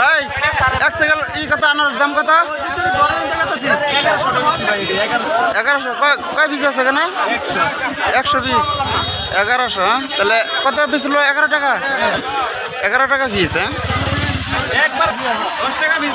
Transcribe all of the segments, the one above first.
ভাই, এক সেকেন্ড ই কত আনার দাম কত? এগারোশো। কয় পিস আছে এখানে? একশো পিস এগারোশো হ্যাঁ? তাহলে কত পিস হলো? এগারো টাকা? এগারো টাকা পিস হ্যাঁ? দশ টাকা পিস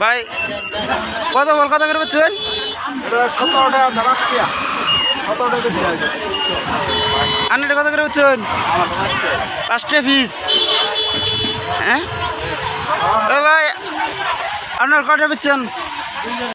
ভাই, কত বল, কত করে পাচ্ছেন আন্নাটা কত করে পাচ্ছেন পাঁচটা পিস হ্যাঁ? ভাই, আপনার কটা পাচ্ছেন